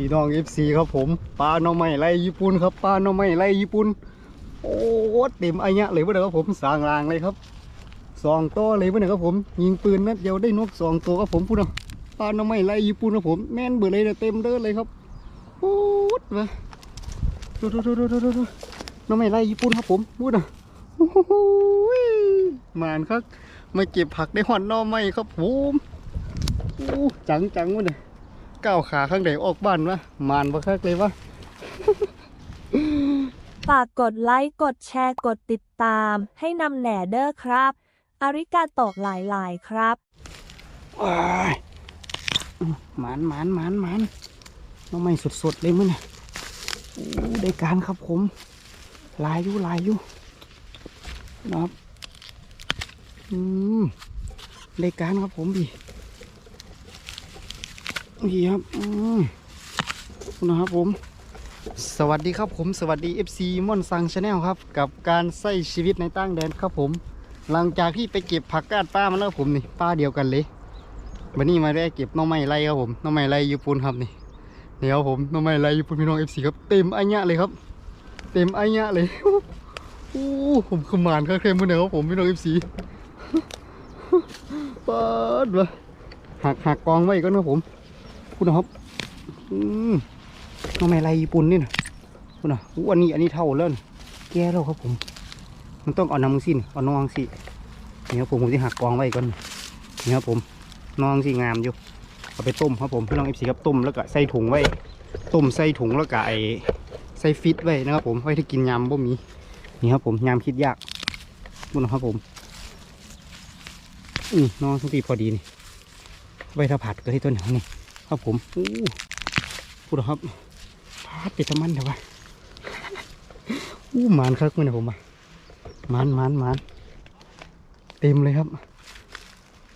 พี่น้อง FC ครับผมปลาหน่อไม้ไรญี่ปุ่นครับปลาหน่อไม้ไรญี่ปุ่นโอ้เต็มไอเนี้ยเลยวะเด้อครับผมสางรางเลยครับสองตัวเลยวะเด้อครับผม ยิงปืนนัดเดียวได้นกสองตัวครับผมพูดเนาะปลาหน่อไม้ไรญี่ปุ่นครับผมแม่นเบื่อเลยเต็มเด้อเลยครับโอ้ดมาดูดูดูดูดูดูดูหน่อไม้ไรญี่ปุ่นครับผมพูดเนาะโอ้โหมานครับมาเก็บผักได้หอนหน่อไม้ครับผมโอ้จังจังวะเนี่ย ก้าวขาข้างใดออกบ้านวะมานบ่คักเลยวะ ฝากกดไลค์ กดแชร์ กดติดตาม ให้นำแหน่เด้อครับ อาริกาโตกหลาย ๆ ครับว้ายหมานหมานหมานหมานน้องไม่สดๆเลยมั้งเนี่ยโอ้ได้การครับผมหลายอยู่หลายอยู่นะครับอืมได้การครับผมพี่ พี่ครับนะครับผม สวัสดีครับผม สวัสดี FC ม่อนซังชาแนลครับ กับการใช้ชีวิตในต่างแดนครับผม หลังจากที่ไปเก็บผักกาดป้ามาแล้วผมนี่ป้าเดียวกันเลยวันนี้มาได้เก็บน้องไม้ไรครับผมน้องไม้ไรญี่ปุ่นครับนี่เดี๋ยวผมน้องไม้ไรญี่ปุ่นพี่น้องเอฟซีครับเต็มไอันยะเลยครับ เต็มไอันยะเลยโอ้ผมขมานเคลมมือเดียวครับผมพี่น้องเอฟซีเปิดวะหักหักกองไว้ก่อนครับผม คุณนะครับอืมน้องไม้ไรญี่ปุ่นนี่นะคุณนะอู้อันนี้อันนี้เท่าแล้วนแก่แล้วครับผม มันต้องเอาน้ำสินเอาน้องสินี่ครับผมผมจะหักกองไว้ก่อนนี่ครับผมน้องสิงามอยู่เอาไปต้มครับผมพี่น้องเอฟซีครับต้มแล้วก็ใส่ถุงไว้ ต้มใส่ถุงแล้วก็ไอใส่ฟิตไว้นะครับผมไว้ที่กินยำบ่มีนี่ครับผมยำคิดยากบุญนะครับผมนี่น้องทั้งทีพอดีนี่ไว้ถ้าผัดก็ที่ต้นหางนี่ ครับผมอู้พูดครับพัดไปทำมันเถอะวะอู้หมานครับมื่อนะผมอะหมานหมานหมานเต็มเลยครับ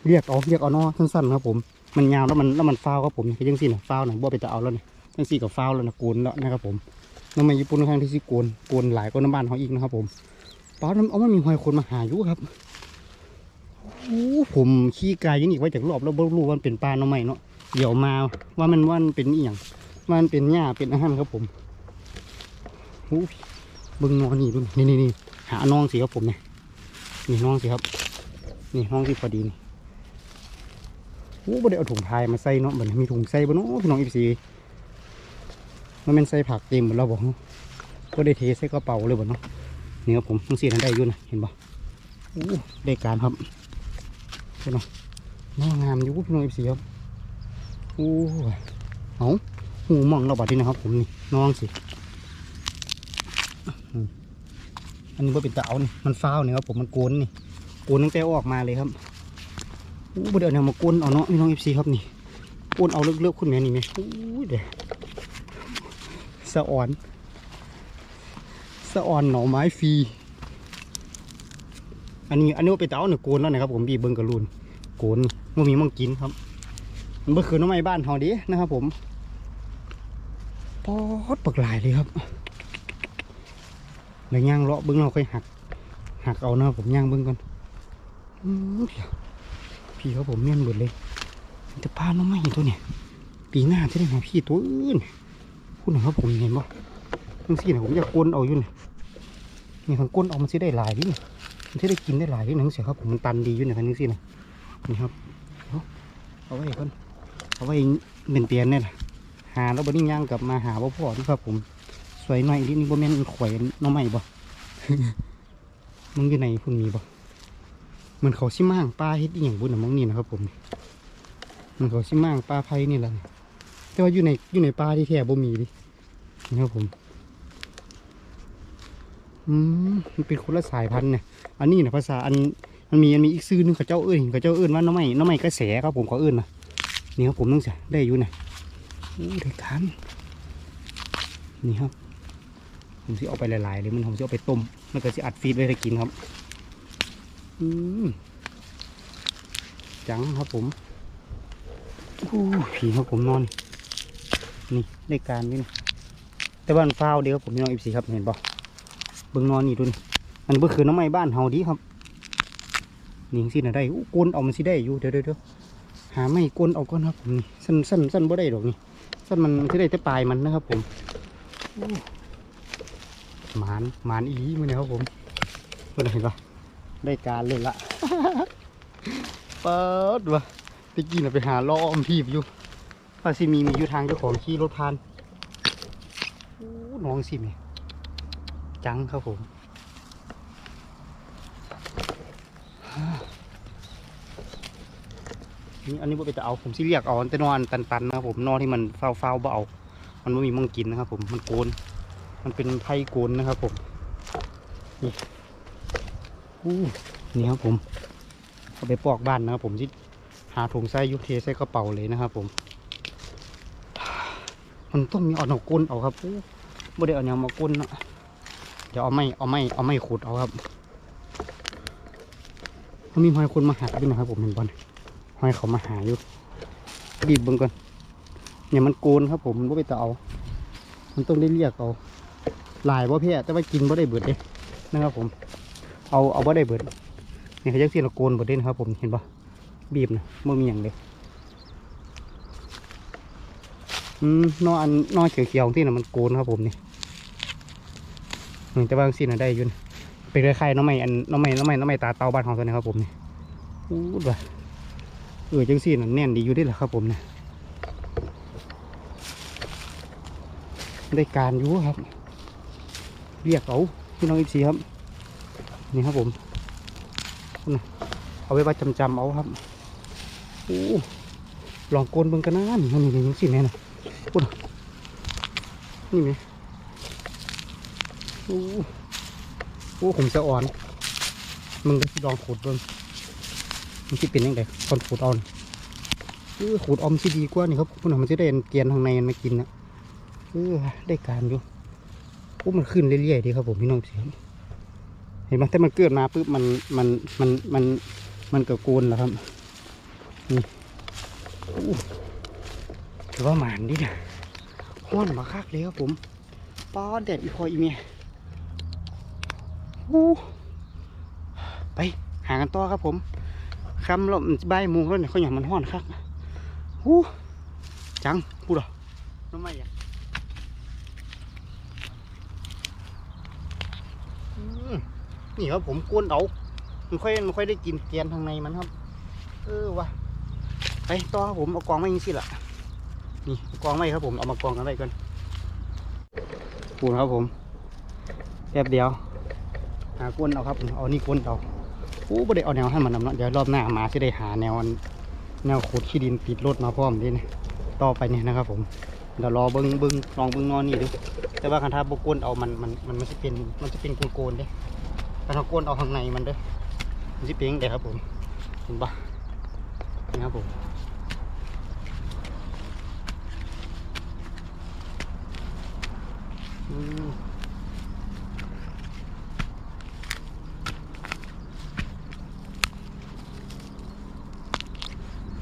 เรียกเอาเรียกเอานอสั้นๆครับผมมันยาวแล้วมันแล้วมันฟาวครับผมนี่คือยังสี่นะฟาวหน่อยบ่ไปจะเอาแล้วนี่ยังสี่กับฟาวแล้วนะโกนแล้วนะครับผมน้ำมันญี่ปุ่นค่อนข้างที่สิโกนโกนหลายกว่าน้ำบ้านเขาอีกนะครับ ผมป้าน้ำเอามันมีหอยคนมาหาอยู่ครับโอ้ผมขี้กายยังอีกไว้จากรอบแล้วบ่รู้ว่ามันเป็นปลาหน่อไม้เนาะ เดี๋ยวมาว่ามันว่านเป็นอีหยังว่ามันเป็นหญ้าเป็นอาหารครับผมโอ้บิ่งนอนนี่เบิ่งนี่นี่นี่หาน้องสิครับผมเนี่ยนี่น้องสิครับ นี่น้องสิพอดีนี่โอ้บ่ได้เอาถุงพายมาใส่เนาะบัดนี้มีถุงใส่บ่เนาะพี่น้องอีซีมันเป็นใส่ผักเต็มหมดแล้วบ่เนาะก็ได้เทใส่กระเป๋าเลยบ่เนาะนี่ครับผมต้องสีนั้นได้ยู่นเห็นบ่โอ้ได้การครับเห็นเนาะน่างามอยู่พี่น้องอีซีครับ โอ้เอาหูมองเราบัดนี้นะครับ ผมนี่น้องสิอันนี้บ่าเป็นตะเอานี่มันฟ้าวนี่ครับผมมันโกนนี่โกนตั้งแต่ออกมาเลยครับโอ้บ่เดี๋ยวเนี่ยมาโกนเอาเนาะพี่น้องเอฟซีครับนี่โกนเอาเลือกๆคุณแม่นี่ไหมโอ้ยเดี๋ยวสะอ่อนสะอ่อนหน่อไม้ฟรีอันนี้อันนี้ว่าไปเต้าเนี่ยโกนแล้วนะครับผมบีเบิ้งกระลุนโกนมันมีมังกินครับ เมื่อคืนน้ำไม้บ้านเฮาดีนะครับ ผมปอดปักหลายเลยครับเดี๋ยวย่างเลาะเบิ้งเราค่อยหัก หักเอานะครับผมย่างเบิ้งก่อนอืมพี่เขาผมเมียนหมดเลยจะพาน้องไม่ตัวเนี่ยปีหน้าจะได้มาพี่ตัวอื่นพูดหน่อยครับผมเห็นบ่ทั้งสี่นะผมอยากกวนเอาอยู่เนี่ยนี่ทางกวนเอามันสิได้หลายดิมันสิได้กินได้หลายดิหนังเสียครับผมมันตันดีอยู่เนี่ยทางนี้สินะนี่ครับเอาเอาไว้ก่อน เอาไว้เป็นเตียนเนี่ยนะหาแล้วบนี้ย่างกลับมาหาว่าพ่อนี่ครับผม สวยหน่อยนิดนี่บ่แม่นข่อยน้องใหม่บ่มึงอยู่ไหนคุณมีบ่เหมือนเขาชิม่างปลาเฮ็ดอหย่างบุญนะมองนี่นะครับผมมันเขาชิม่างปลาไผ่นี่แหละแต่ว่าอยู่ในอยู่ในปลาที่แท้บ่มีดินะครับผมอืมมันเป็นคนละสายพันธุ์เนี่ยอันนี้นะภาษาอันมันมีมันมีอีกซื่อหนึงเขาเจ้าเอิ้นเขาเจ้าเอิ้นว่าน้องใหม่น้องใหม่กระแสครับผมเขาเอิ้นนะ นี่ครับผมต้องเสียได้อยู่นะโอ้ได้การนี่ครับ ผมสิเอาไปหลายๆเลยมันผมสิเอาไปต้มแล้วก็สิอัดฟีดไว้ให้กินครับอืมจังครับผมอู้ผีครับผมนอน นี่ได้การนี่นะแต่บ้านฟ้าวเดียวผมพี่น้องอฟซีครับเห็นปะเบิ่งนอนนี่ดูนี่อันเบิ่คือน้ำไม้บ้านเฮาดีครับนี่สินะได้อู้กวนเอามันสิได้อยู่เดี๋ยวเดี๋ยวเดี๋ยว หาไม่กลนเอาก่อนครับผมนี่สั้นสั้นสั้นบ่ได้ดอกนี่สั้นมันที่ได้แต่ปลายมันนะครับผมหมานหมานอีลีมันเนี่ยครับผมเพื่อนเห็นปะได้การเลยละเปิดวะตะกี้น่ะไปหาล้ออมทีบอยู่พาซิมีมีอยู่ทางเจ้าของขี่รถพานน้องสิม่จังครับผม อันนี้บ่ไปจะเอาผมสิเรียกเอาแต่นอนตันๆนะครับผมนอนที่มันเฝ้าเฝ้าๆบ่เอามันไม่มีมังกินนะครับ ผมมันโกน มันเป็นไผ่โกนนะครับ ผมนี่อู้นี่ครับผมเอาไปปอกบ้านนะครับ ผมที่หาถุงใส่ยุเทใส่กระเป๋าเลยนะครับ ผม มันต้องมีเอาหนกก้นเอาครับอู้บ่ได้เอาหยังมาก้นนะเดี๋ยวเอาไม้เอาไม้เอาไม้ขุดเอาครับมันมีหอยคนมาหาด้วยนะครับ ผมเห็นบอล ห้อยเขามาหาอยู่บีบเบิ่งก่อนเนี่ยมันโกนครับผมมันบ่ไปต่อเอา มันต้องได้เรียกเอาหลายบ่าเพี่แต่ว่ากินบ่ได้เบิดเด้นะครับผม เอาเอาบ่ได้เบิดนี่เขาจักสิละโกนเบิดเด้นะครับผมเห็นบ่บีบนะบ่มีหยังเลยอืมนออันนอเขียวๆที่น่ะมันโกนครับผมนี่อืมแต่ว่าสิ่น่ะได้ยู่นเป็นคล้ายๆน้องใหม่อันน้องใหม่น้องใหม่น้องใหม่ตาเตาบ้านของตัวนี้ครับผมนี่อู้ดว่ะ เออจังสี่น่ะแน่นดีอยู่ได้แหละครับผมเนี่ยได้การอยู่ครับ เรียกเอาพี่น้องอีกสีครับ นี่ครับผมนะเอาไว้ว่าจำจำๆเอาครับโอ้ลองโกนเบิ่งกันนะนี่มันนี่ยังสิแน่นะพูดนี่ไหมโอ้โอ้ผมจะอ่อน มึงก็ลองขูดเบิ่ง มันที่เป็นยังไงตอนขูดออนเออขูดออมที่ดีกว่านี่ครับคุณมันจะได้เกียนทางในมากินนะเออได้การอยู่โอ้มันขึ้นเรื่อยๆดีครับผมพี่น้องสิครับเห็นไหมแต่มันเกิดมาปุ๊บมันมันมันมันมันเกิดโกนแล้วครับนี่โอ้ถือว่าหมานดินะห้อนมาคักเลยครับผมป้อแดดอีพออีเมียไปหากันต่อครับผม คำลมใบายโมูแล้วเนี่ยเขาอย่างมันห้อนคักหูจังพูดเหรอน้ำไม่อะอืมนี่ครับผมกวนเอามันค่อยมันค่อยได้กินแกนทางในมันครับ เออวะไปต่อครับผมเอากองไว้อยังสิล่ะนี่เอากองไว้ครับผมเอามากองกันไว้ก่อนปูนครับผมแป๊บเดียวหากวนเอาครับ เอานี่กวนเอา โอ้บ่ได้เอาแนวให้มันนำเนาะเดี๋ยวรอบหน้ามาจะได้หาแนวแนวขุดขี้ดินติดรถมาพร้อมด้นะต่อไปเนี่ยนะครับ ผมเดี๋ยวรอเบิ้งเบิ้งลองเบิ้งนอนนี่ดูแต่ว่าคันถ้าบกวนเอามันมันมันมันจะเป็นมันจะเป็นโกนๆเด้ถ้าเรากวนเอาข้างในมันเด้อมันจะเป็นจั่งเด้ครับผมเห็นปะนี่ครับผมอืม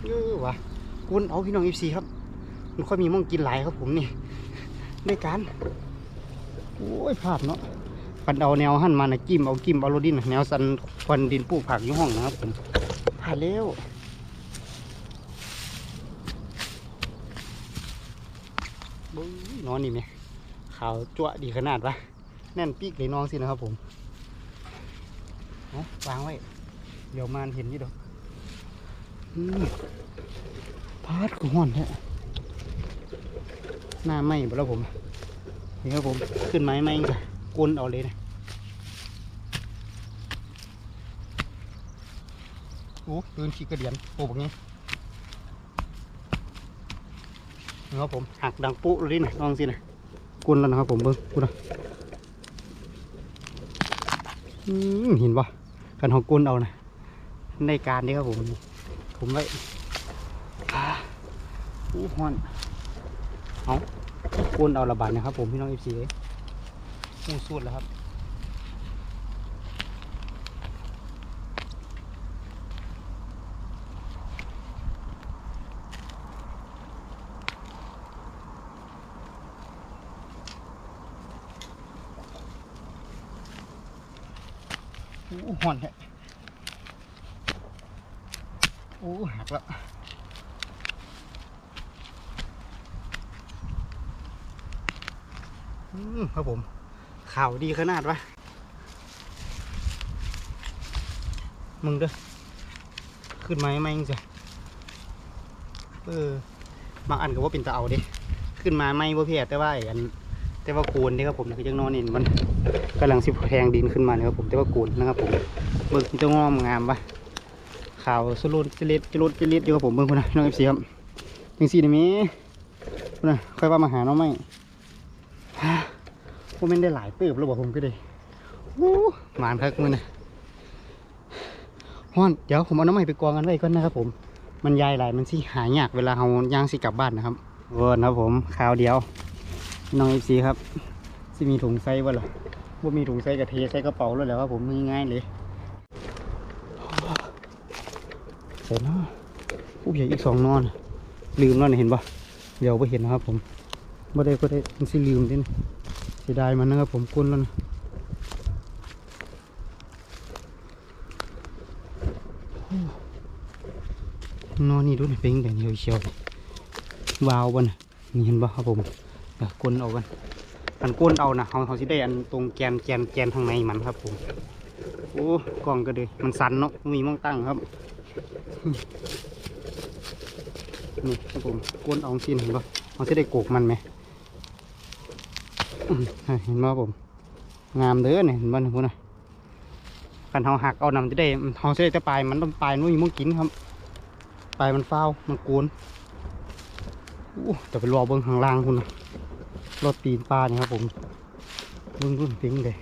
เออวะ กุนเอาพี่น้องอีซีครับ มันค่อยมีม่องกินหลายครับผมนี่ได้การ โอ้ยพลาดเนาะปันเอาแนวหั่นมานะกิมเอากิมเอาโรดินแนวสันควันดินปลูกผักอยู่ห้องนะครับผมพลาดแล้วบุ้ยนอนนี่ไหมขาวจั่วดีขนาดวะแน่นปีกเลยน้องสินะครับผมเอาวางไว้ เดี๋ยวมานเห็นอยี่ดอกอืมาดก็ห่อนแท้หน้าไหม้หมดแล้วผม นี่ครับผม ขึ้นไม้ไหม้จ้ะกลนเอาเลยนะโอ้ปืนขี้กระเดียนโอ้แบบนี้นี่ครับผมหักดังปุ๊เลยนะลองสินะกลนแล้วนะครับผมเบิ้งกูนะอืมเห็นปะกันเขากลนเอานะในการนี้ครับผมผมไว้ อ่าอู้ฮอนเอากวนเอาระบาดนะครับผมพี่น้องเอฟซีอู้สุดแล้วครับอู้ฮอนแท้โอ้หักแล้ว อืม ครับผมข่าวดีขนาดวะมึงเด้อขึ้นมาไหมมึงจ้ะเออบางอันก็ว่าเป็นตะเอาเด้ขึ้นมาไม่บ่เพียแต่ว่าไออันแต่ว่าโกนนี่ครับผมคือจังนอนนี่มันกำลังสิบแทงดินขึ้นมาเนี่ยครับผมแต่ว่าโกนนะครับผมเบิ่งจะงอมงามปะข่าวสลุดจริตจรุดจริตอยู่ครับผมเบิ่งคนนะน้องเอฟซีครับยังสี่นี่มีพุ่นนะค่อยว่ามาหาน้องไม่ ผมเป็นได้หลายเติบแล้วบอกผมก็ได้โอ้หมานคักมือนะฮ้อนเดี๋ยวผมเอาน้ำใหม่ไปกองกันไว้ก่อนนะครับผมมันยายหลายมันสิหายากเวลาเราย่างสิกลับบ้านนะครับเวิร์นครับผมข่าวเดียวน้องเอฟซีครับสิมีถุงไส้บ่ล่ะว่ามีถุงไส้กระเทใส่กระเป๋าแล้วแหละครับผมง่ายๆเลยเสร็จเนาะผู้ใหญ่อีกสองนอน ลืมแล้วนเห็นปะเดี๋ยวไปเห็นนะครับผมบ่ได้ก็ได้มันสิลืมดิ เสียดายมันนะครับผมกุ้นแล้วนะนอนนี่ดูนี่เป็นแต่เดียวเชียววาวบ่นะนี่เห็นปะครับผมเดี๋ยวก้นเอากันอันก้นเอานะเขาเขาสิได้อันตรงแกนแกนแกนข้างในมันครับผมโอ้กล้องก็เลยมันสันเนาะมีมองตั้งครับนี่ครับผมก้นเอาสิเห็นปะเขาสิได้โกกมันไหม เห็นปะผมงามเด้อเนี่ยเห็นปะเนี่ยพวกน่ะกันเขาหักเอานำจะได้เขาสิได้แต่ปลายมันต้องปลายมันมีมองกินครับปลายมันฟามันโกนอู้แต่ไปรอเบิ้งข้างล่างคุณนะรถตีนปลาเนี่ยครับผมเบิ้งรุ่นปิ้งเลย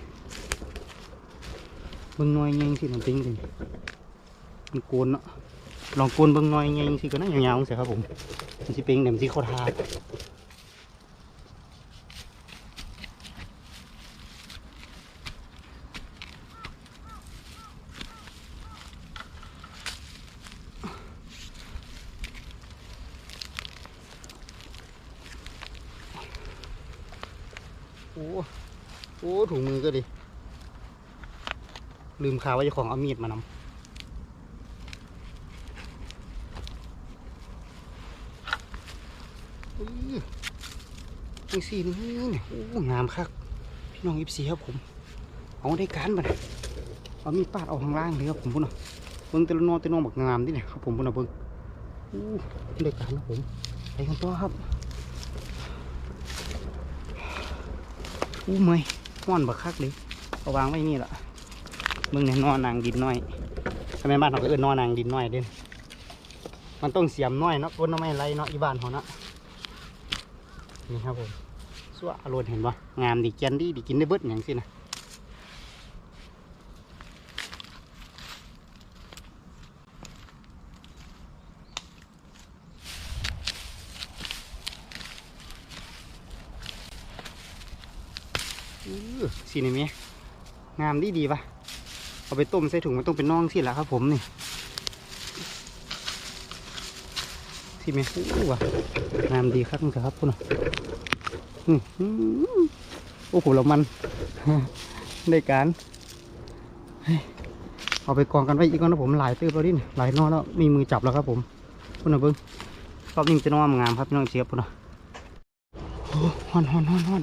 เบิ้งน้อยยังสิมันปิ้งเลยมันโกนเนาะลองโกนเบิ้งน้อยยังสิก็น่ายาวๆสิครับผมมันสิปิ้งเนี่ยมันสิเข้าทาโอ้โอ้ถุงมือก็ดิ ลืมข่าวว่าเจ้าของเอามีดมานำอื้อนี่สินี่เนี่ยโอ้งามคักพี่น้องอิฟซีครับผม เอาได้การบัดเนี่ยเอามีดปาดเอาข้างล่างเลยครับผมพุ่นน่ะเบิ้งแต่ลนอแต่ลนอบักงามดิเนี่ยครับผมพุ่นน่ะเบิ้งอู้ได้การครับผมไปกันต่อครับอู้เมอยห้อนบักคักเลยเอาวางไว้นี่แหละ เบิ้งเนี่ยนอนนางดินน้อยทำไมบ้านเขาก็เอิ้นนอนนางดินน้อยเด้นมันต้องเสียมน้อยเนาะก้นน้ำไม่ไรเนาะอีบ้านเขาเนาะนี่ครับผมสวะอรรถเห็นปะงามดีแกนดีดีกินได้เบิดอย่างสินะสีนี่มีงามดีดีปะ เอาไปต้มใส่ถุงมันต้องเป็นน่องสิละครับ ผมนี่สีมีอู้ว่ะงามดีครับคุณครับคุณน่ะอือหือโอ้โหเรามัน ได้การเอาไปกองกันไว้อีกก่อนนะผมหลายตื้อแล้วดิหลายนอแล้วมีมือจับแล้วครับผมคุณนะเบิ้งรอบนี้จะน้องามครับพี่น้องเสียบคุณน่ะโอ้ฮอนฮอนฮอนฮอน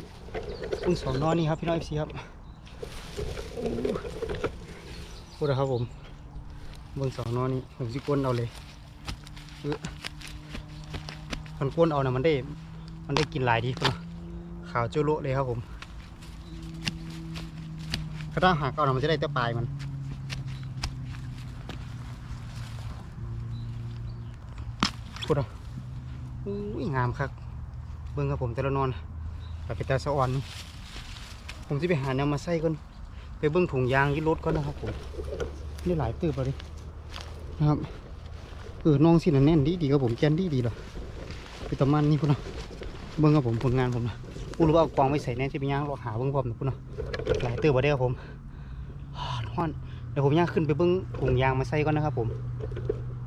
พึ่งสองนอนนี่ครับพี่น้องเอฟซีครับ พูดนะครับผมเบิ่งสองนอนนี่ผมสิก้นเอาเลยมันก้นเอานะมันได้ มันได้กินหลายดีพุ่นนะขาวเจ้าโลเลยครับผมกระด้างหักเอานะมันจะได้แต่ปลายมันพูดอะอุ้ยงามครับเบิ่งครับผมแต่ละนอนแบบเป็นตาสะอ่อน ผมจะไปหาแนวมาใส่ก่อน ไปเบิ้งถุงยางที่รถก่อนนะครับผมนี่หลายตืบเลยนะครับเออน้องสินะแน่นดีดีครับผมแกนดีดีเหรอไปตะมันนี่พุ่นนะเบิ้งครับผมผลงานผมนะพูดว่าเอากองไว้ใส่แน่จะไปย่างรอหาเบิ้งพร้อมนะพุ่นนะหลายตืบมาได้ครับผมฮ้อนฮ้อนเดี๋ยวผมย่างขึ้นไปเบิ้งถุงยางมาใส่ก่อนนะครับผม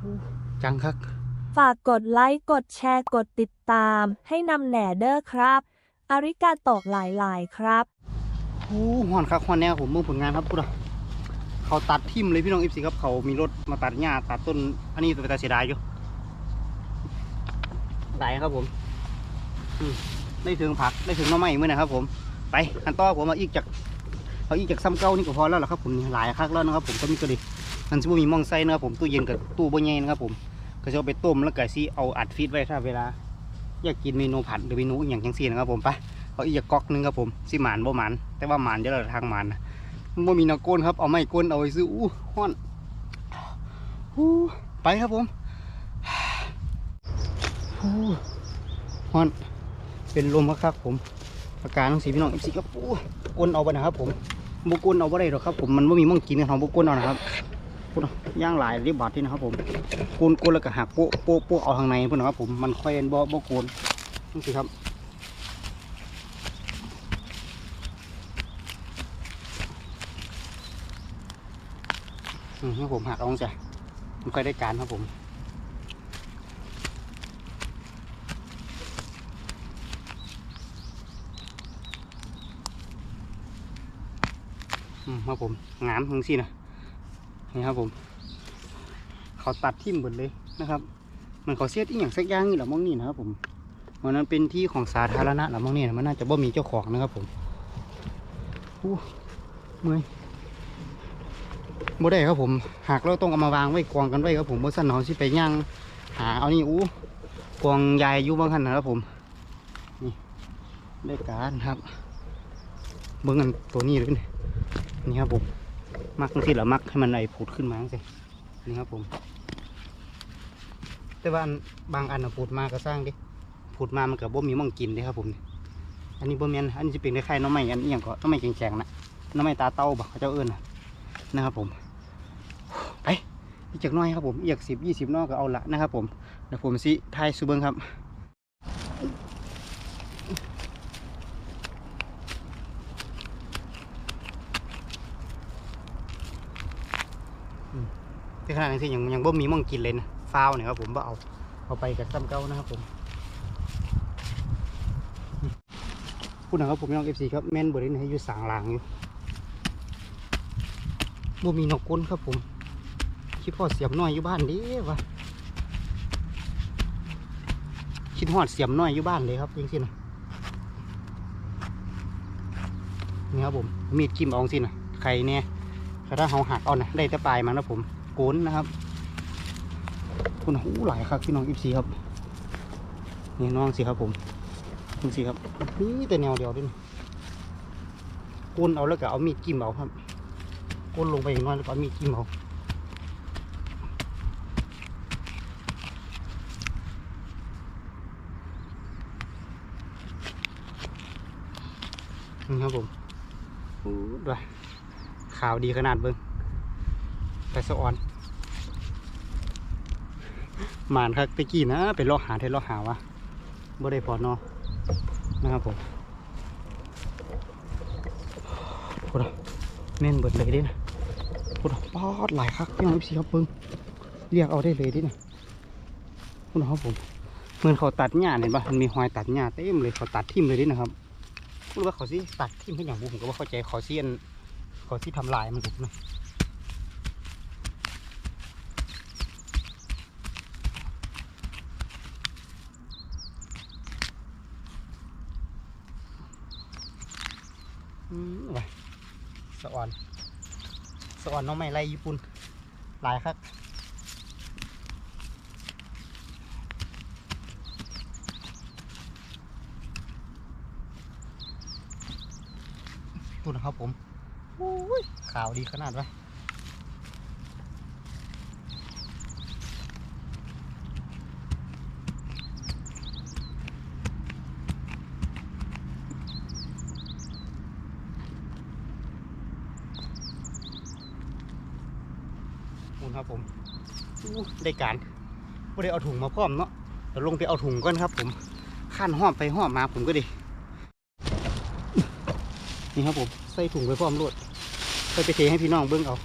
อู้จังครับฝากกดไลค์กดแชร์กดติดตาม ให้นำแหน่เด้อครับ อาริกาโตกหลายๆครับ โอ้หอนครับหอนแนวผมเมื่อผลงานครับพูดอะเขาตัดทิมเลยพี่น้องเอฟซีครับเขามีรถมาตัดหญ้าตัดต้น อันนี้ตัวตาเสียดายอยู่หลายครับผมอืมได้ถึงผักได้ถึงหน้อไม้เมื่อนะครับ ผม ไปขั้นต่อผมเอาอีกจากเอาอีกจากซ้ำเก้านี่ก็พอแล้วล่ะครับผมนี่หลายครั้งแล้วนะครับผมก็มีก็ดีมันจะมีหมองไส้นะครับผมตู้เย็นกับตู้บ่ใหญ่นะครับผมก็จะเอาไปต้มแล้วก็สิเอาอัดฟีดไว้ถ้าเวลา อยากกินเมนูผัดหรือเมนูอหย่างจังซี่นะครับผมไป เอาอีกจากก๊อกนึงครับผมสิหมานบ่หมานแต่ว่าหมานจะระทางหมานนะมันบ่มีแนวก้นครับเอาไม้ก้นเอาไว้ซื้ออู้ฮ้อนอู้ไปครับผมอู้ฮ้อนเป็นลมครับผมอาการของสีพี่น้องอีกสีก็ปูก้นเอาไปนะครับ ผมบุก้นเอาไปได้หรอกครับ ผมมันไม่มีมั่งกินกันของบุก้นเอานะครับพุ่นย่างหลายริบบาทที่นะครับ ผมโกนโกนแล้วก็หักโป๊ะโป๊ะโป๊ะเอาทางในพุ่นนะครับ ผมมันค่อยบ่บ่โกนนี่สิครับ อืมครับผมหักเอาจ้ะมันค่อยได้การครับผมอืมครับผมงามทั้งสิ้นนะนี่ครับผม เขาตัดทิ่มหมดเลยนะครับเหมันเขาเสียดอีกอย่างสักอย่างนี่แหละมองนี่นะครับผมมันนั้นเป็นที่ของสาธารณะแหละมองนี่นะมันน่าจะบ่มีเจ้าของนะครับผมอู้เมื่อย บ่ได้ครับผมหากเราต้องเอามาวางไว้กองกันไว้ครับผมบ่สั่นเขาสิไปย่างหาเอานี่อู้กองยายอยู่บางขันนะครับผมนี่ได้การครับ เบิ่งกันตัวนี้เลยนี่นี่ครับผมมักที่ละมักให้มันไอผุดขึ้นมาสินี่ครับผม แต่ว่าบางอันน่ะผุดมาก็สร้างดิผุดมามันกับบ่มีมังกินเด้ครับผม อันนี้บ่ม่นอันนี้จะเป็นคล้ายๆน้องไม้อันนี้อย่างก็น้องไม้แข็งๆนะน้องไม้ตาเต้าบ่เขาเจ้าเอิ้นน่ะนะครับผม อีกจักน้อยครับผมอีกสิบยี่สิบนอกก็เอาละนะครับผมเดี๋ยวผมสิทายซูเบิงครับที่ขนาดนี้ยังยังบ่มีมั่งกินเลยนะฟาวเนี่ยครับผมบ่เอาเอาไปกับซ้ำเก้านะครับผมพูดนะครับผมน้องเอฟซีครับแม่นบริเวณให้อยู่สางหลางอยู่บ่มีนกก้นครับผม คิดพอเสียมน้อยอยู่บ้านดีวะคิดหอดเสียมน้อยอยู่บ้านเลยครับยังสินะนี่ครับผมมีดจิ้มเอองสินะใครเนี่ยถ้าเขาหักเอานะได้แต่ปลายมันนะผมโกนนะครับคุณหูหลายครับพี่น้องอีซีครับนี่น้องสิครับผมนี่สิครับนี่แต่แนวเดียวด้วยนี่โกนเอาแล้วก็เอามีดจิ้มเอาครับโกนลงไปอีกหน้อยแล้วก็มีดจิ้มเอา นี่ครับผมโอ้ด้วยข่าวดีขนาดเบิ้งแต่สะออนหมานครับตะกี้นะไปล่อหาเทล่อหาวะบ่ได้พอเนอนะครับผมโคตรแม่นเบิดเลยดินะโคตรปอดหลายคักพี่น้องอีซีครับเบิ้งเรียกเอาได้เลยดินะคุณครับผมเหมือนเขาตัดหญ้าเห็นปะมันมีหอยตัดหญ้าเต็มเลยเขาตัดทิ่มเลยดินะครับ รู้ว่าเขาสิตัดทิ่มให้อย่างบุผมก็ว่าเข้าใจเขาเสียนเขาสิทำลายมันถูกนะอืมสะออนสะออนน้องใหม่ไรญี่ปุ่นหลายครับ ตุนนะครับผมโอ้ยขาวดีขนาดวะมูนครับผมอู้ได้การไม่ได้เอาถุงมาพร้อมเนาะเดี๋ยวลงไปเอาถุงก่อนครับผมขั้นห้อมไปห้อมมาผมก็ดี นี่ครับผมใส่ถุงไปพร้อมรวดไปไปเทให้พี่น้องเบิ้งเอา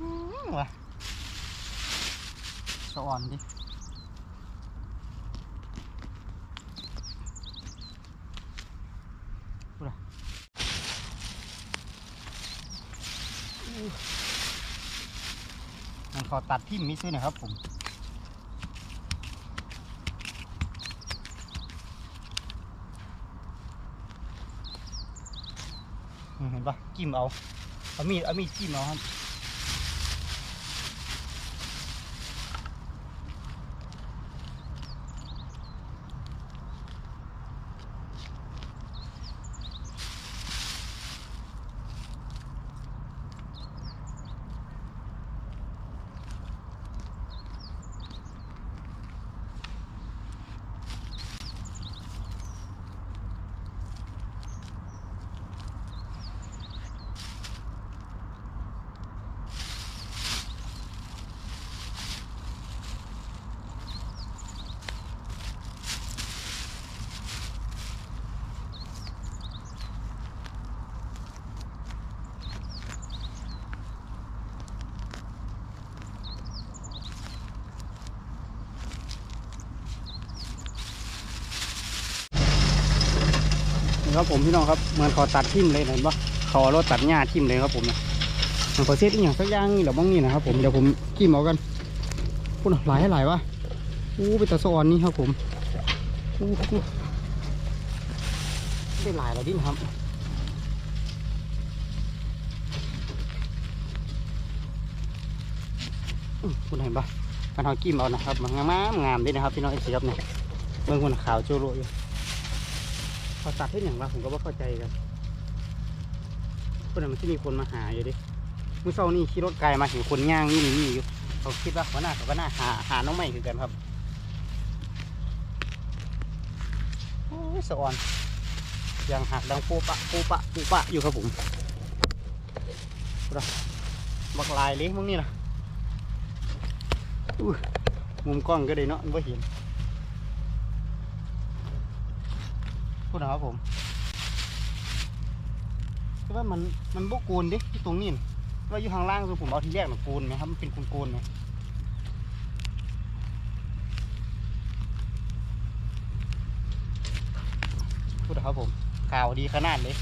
อืมว่ะสะอ่อนดิ ทิ่มมิซื้อหนะครับผมอืมเห็นปะจิ้มเอาเอามีดเอามีดจิ้มเอาครับ นี่ครับผมพี่น้องครับเหมือนขาตัดทิ่มเลยเห็นปะขอรถตัดหญ้าทิ่มเลยครับผมนะมันขอเซตอีกอย่างสักอย่างนี่หรือบ้างนี่นะครับผมเดี๋ยวผมจิ้มเอากันพูดหลายให้หลายวะอู้ไปตะซอนนี่ครับผมอู้ได้หลายแล้วดินครับคุณเห็นปะมันเอาจิ้มเอานะครับมันงามงามด้วยนะครับพี่น้องไอ้เสียบเนี่ยเบิ่งคนขาวโจโรอยู่ เขาตัดให้อย่างไรผมก็ว่าเข้าใจกันคนนั้นมันที่มีคนมาหาอยู่ดิเมื่อเช้านี่ขี่รถไกลมาเห็นคนย่างนี่นี่อยู่เขาคิดว่าเขาหน้าเขาก็น่าหาหาน้องใหม่คือกันครับโอ้ยสะออนยังหักดังปูปะปูปะปูปะอยู่ครับผมดูบักลายเล็กมึงนี่นะมุมกล้องก็ได้เนาะไม่เห็น พูดนะครับผมคือว่ามันมันบกกูนดิที่ตรงนี้น่ะว่าอยู่ข้างล่างคือผมเอาที่แรกหนักกูนไหมครับมันเป็นกูนกูนไหมพูดนะครับผมข่าวดีขนาดเลย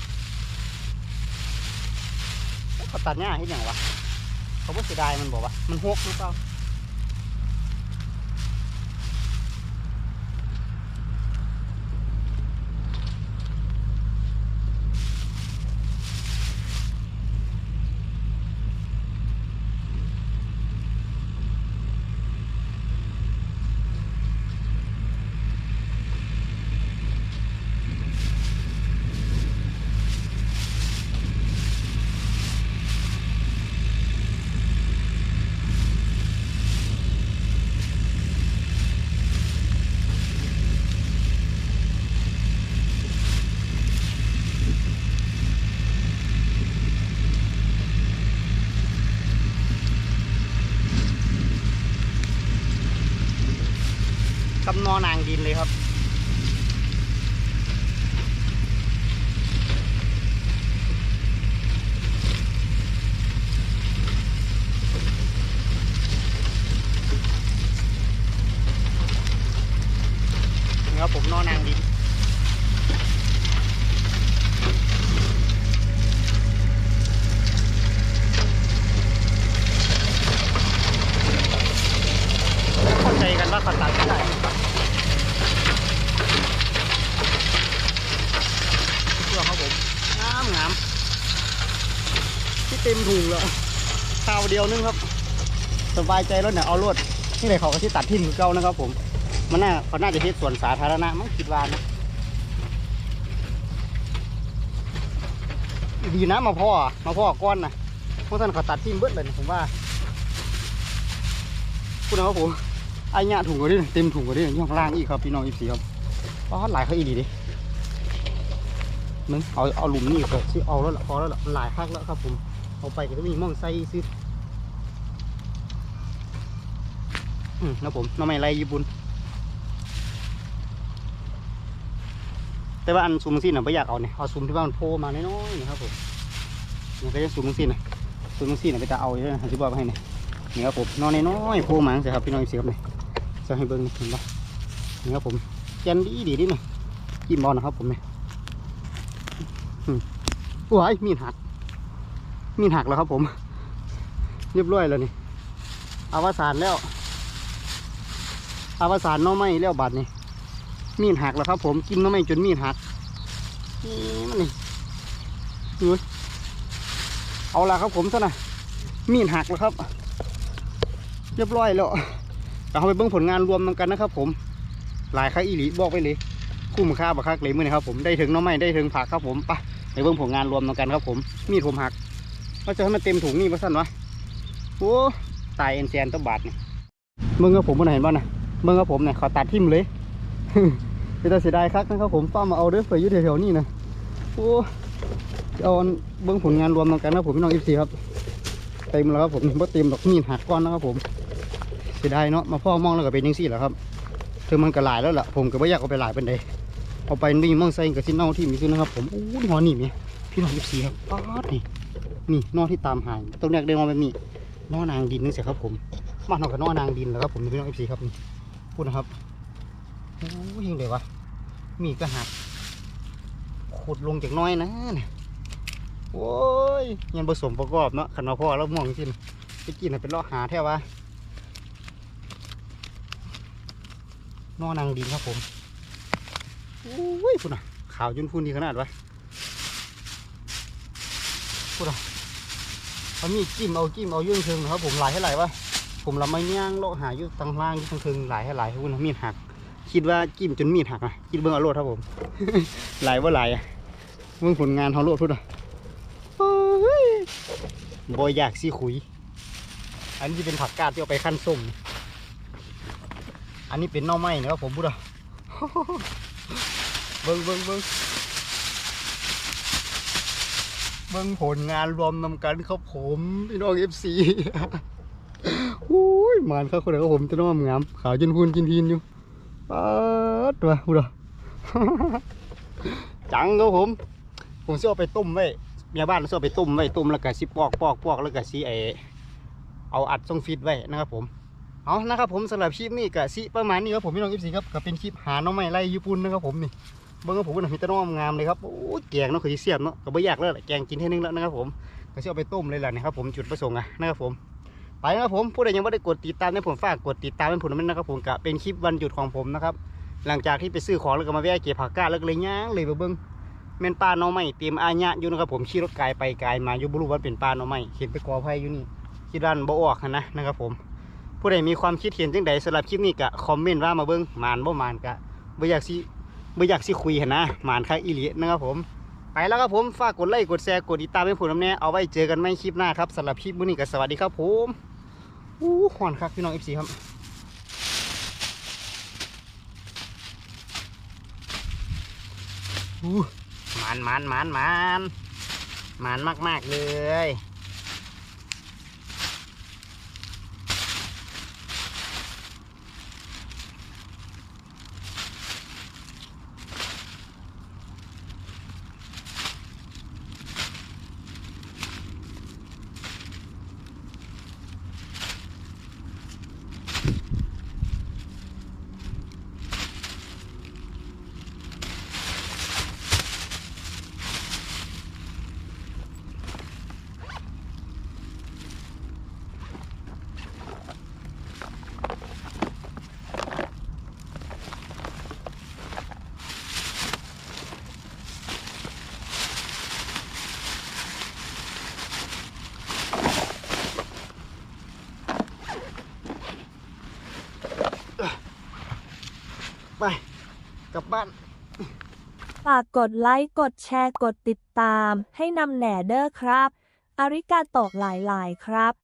เอ๊ะเขาตัดหญ้าให้อย่างวะเขาบ่เสียดายมันบอกว่ามันหกหรือเปล่า กับนอนางดินเลยครับ นี่ครับผมนอนางดิน เข้าใจกันว่าเขาตัดเท่าไหร่เพื่อครับผมงามงามที่เต็มถุงแล้วข้าว เดียวนึงครับ สบายใจแล้วเนี่ยเอารวดนี่เลยเขาก็ที่ตัดทิ้งเก่านะครับ ผม มันน่าเขาน่าจะเฮ็ดสวนสาธารณะมั้งคิดว่านะดีนะมาพ่อมาพ่อก้อนนะพวกท่านเขาตัดทิ้งเบิดเลยนะผมว่าพูดนะครับผมไอ้เนี่ยถุงก็ได้เต็มถุงก็ได้อยู่ข้างล่างอีกครับพี่น้องอีสีครับป้าดหลายเขาอีดีดิมึงเอาเอาหลุมนี่ก็สิเอาแล้วละพอแล้วละมันหลายคักแล้วครับผมเอาไปก็จะมีม่องใส่ซิอืม นะผมน้องไม่ไรญี่ปุ่นแต่ว่าอันซูมซินอะไม่อยากเอาเนี่ยเอาซูมที่ว่ามันโผล่มาน้อยๆนะครับผมเนี่ยก็จะซูมซินนะซูมซินอะไปจะเอาอยู่นะที่บอกให้เนี่ยนี่ครับผมนอนน้อยๆโผล่มาสิครับพี่น้องอีสีครับเนี่ยจะให้เบิ้งเห็นปะนี่ครับผมแกนดีดีดิหน่อยจิ้มบอลนะครับผมเนี่ยอืมว้ายมีหัก มีหักแล้วครับผม เรียบร้อยแล้วนี่อาวสานแล้ว อาวสานน้อไม้แล้วบาดนี่มีดหักแล้วครับผมกินน้อไม้จนมีดหักนี่มันนี่ดูเอาละครับผมซะนะมีดหักแล้วครับ เรียบร้อยแล้วเราไปเบิ่งผลงานรวมนกันนะครับ ผม หลายค่าอีหลีบอกไปเลยคุ้มค่าบักคักเลยมือนี้ครับผมได้ถึงน้องไม้ได้ถึงผักครับผมไปไปเบิ่งผลงานรวมนกันครับ ผมมีดผมหักว่าจะให้มันเต็มถุงนี่ว่าสั้นวะโอ้ตายเอ็นแซนตัวบาทนี่เบิ่งกับผมมันเห็นบ้านะ เบิ่งกับผมเนี่ยขอตัดทิ่มเลยเป็นตาเสียดายคักนะครับผมป้ามาเอาเด้อไปอยุ่แถวๆนี่นะโอ้เอาเบิ่งผลงานรวมนกันนะผมพี่น้องเอฟซีครับเต็มแล้วครับผมบ่เต็มดอกมีดหักก้อนนะครับผมเสียดายเนาะมาพ่อมองแล้วก็เป็นยังสี่แหละครับถึงมันก็หลายแล้วล่ะผมก็ไม่อยากเอาไปหลายเป็นใดเอาไปนี่มั่งใส่กับที่เน่าที่มีขึ้นนะครับผมโอ้หอนี่มีพี่น้องยิบสีครับป๊าดนี่นี่นอที่ตามหายตรงแรกได้มาแบบนี้นอนางดินนึงเสียครับผมมานอนกับนอนางดินแล้วครับผมพี่น้องยิบสีครับนี่ พูดนะครับโอ้ยยังเลยวะมีก็หักขุดลงจากน้อยนะโอ้ยยังผสมประกอบเนาะขันมาพ่อแล้วมองจริงไปกินเป็นเลาะหาแท้วะนอนางดินครับผมโอ้ยพุ่นอะขาวจนพุ่นดีขนาดวะพุ่นอะเขามีจิ้มเอาจิ้มเอายื่นเชิงนะครับผมหลายให้หลายวะ ผมละไม่ย่างโลหาอยู่ทางล่างอยู่ทางเชิงหลายให้หลายพุ่นมีดหัก คิดว่าจิ้มจนมีดหักอะคิดเบิ่งเอาโลดครับผม หลายว่าหลายอะเบิ่งผลงานเขาโลดพุ่นอะโบอยอยากซี่ขุย อันนี้เป็นผักกาดที่เอาไปขั้นส้ม อันนี้เป็นน่อไม้นะครับผมพูดอะเบิ้งเบิ้งเบิ้งเบิ้งผลงานรวมนำกันครับผมพี่น้องเอฟซี มานครับคนเดียวผมจะน้อมงามขาวจนพูนจินทีนอยู่ปัดตัวพูดอะจังครับผม ผมจะเอาไปต้มไว้เมียบ้านจะเอาไปต้มไว้ต้มแล้วก็สิปอกปอกปอกแล้วก็สิไอเอาอัดทรงฟิตไว้นะครับผมเอานะครับผมสำหรับคลิปนี้ก็สิประมาณนี้ครับผมพี่น้องเอฟซีครับก็เป็นคลิปหาน้องใหม่ไล่ญี่ปุ่นนะครับผมนี่เบิ้งกับผมเป็นมีแตน้องงามเลยครับโอ้ยแกงเนาะคือเสียบเนาะก็ไม่อยากแล้วแหละแกงกินแค่นึงแล้วนะครับผมก็จะเอาไปต้มเลยแหละนะครับผมจุดประสงค์อะนะครับผม ไปนะครับผมผู้ใดยังไม่ได้กดติดตามให้ผมฝากกดติดตามให้ผมด้วยนะครับผมก็เป็นคลิปวันหยุดของผมนะครับหลังจากที่ไปซื้อของแล้วก็มาแวะเก็บผักกาดแล้วก็เลยย่างเลยไปเบิ้งแม่นปลาหน้องใหม่เตรียมอาญะอยู่นะครับผมขี่รถไกลไปไกลมาอยู่บรูว่าเป็นปลาหน้องใหม่เห็นไปกอไผ่อยู่นี่คิดว่าบ่ออกหั้นนะนะครับผมผู้ใดมีความคิดเห็นจังใดสำหรับคลิปนี้ก็คอมเมนต์ว่ามาเบิ้งมานบ่มานก็บ่อยากสิบ่อยากสิคุยนะมานคักอีหลีนะครับผม ไปแล้วครับผม ฝากกดไลค์กดแชร์กดติดตามให้ผมนำแน่เอาไว้เจอกันใหม่คลิปหน้าครับสำหรับคลิปมื้อนี้ก็สวัสดีครับผมอู้หอนคับพี่น้องเอฟซีครับอู้หมันหมันหมันหมันมานมาก ๆ เลย บ้าน ฝากกดไลค์กดแชร์กดติดตาม ให้นำแหน่เด้อครับ อาริกาโตกหลาย ๆ ครับ